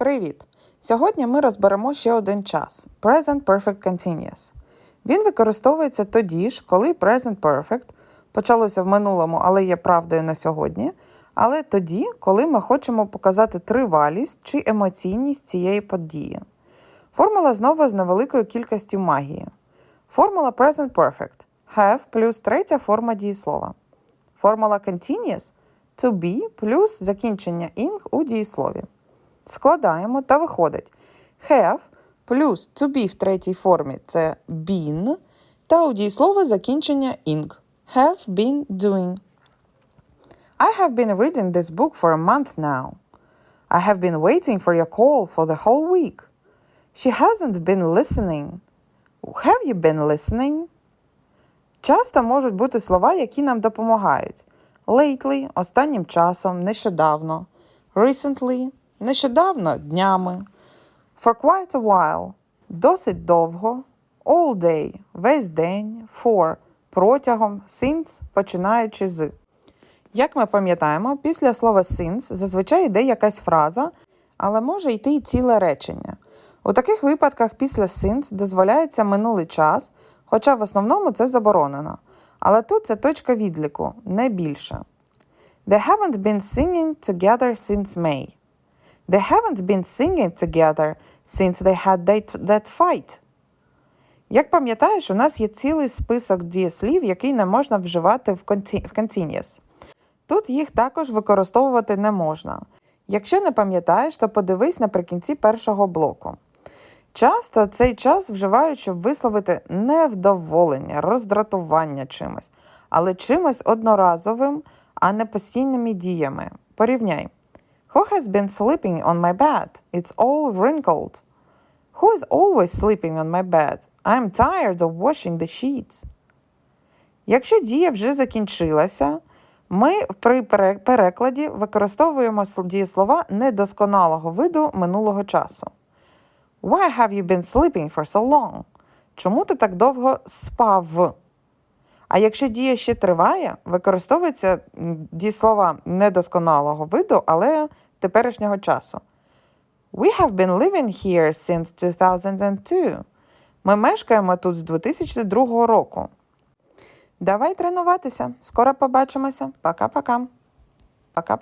Привіт! Сьогодні ми розберемо ще один час Present Perfect Continuous. Він використовується тоді ж, коли Present Perfect почалося в минулому, але є правдою на сьогодні, але тоді, коли ми хочемо показати тривалість чи емоційність цієї події. Формула знову з невеликою кількістю магії. Формула Present Perfect have плюс третя форма дієслова. Формула Continuous to be плюс закінчення ing у дієслові. Складаємо та виходить have плюс to be в третій формі це been, та у дієслова закінчення ing. Have been doing. I have been reading this book for a month now. I have been waiting for your call for the whole week. She hasn't been listening. Have you been listening? Часто можуть бути слова, які нам допомагають. Lately – останнім часом, нещодавно. Recently – нещодавно, днями. For quite a while – досить довго. All day – весь день. For – протягом. Since – починаючи з. Як ми пам'ятаємо, після слова since зазвичай йде якась фраза, але може йти і ціле речення. У таких випадках після since дозволяється минулий час, хоча в основному це заборонено. Але тут це точка відліку, не більше. They haven't been singing together since May. They haven't been singing together since they had that, that fight. Як пам'ятаєш, у нас є цілий список дієслів, який не можна вживати в continuous. Тут їх також використовувати не можна. Якщо не пам'ятаєш, то подивись наприкінці першого блоку. Часто цей час вживають, щоб висловити невдоволення, роздратування чимось, але чимось одноразовим, а не постійними діями. Порівняй. Who has been sleeping on my bed? It's all wrinkled. Who is always sleeping on my bed? I'm tired of washing the sheets. Якщо дія вже закінчилася, ми при перекладі використовуємо сл- дієслова недосконалого виду минулого часу. Why have you been sleeping for so long? Чому ти так довго спав? А якщо дія ще триває, використовується дієслова недосконалого виду, але теперішнього часу. We have been living here since 2002. Ми мешкаємо тут з 2002 року. Давай тренуватися. Скоро побачимося. Пока-пока. Пока-пока.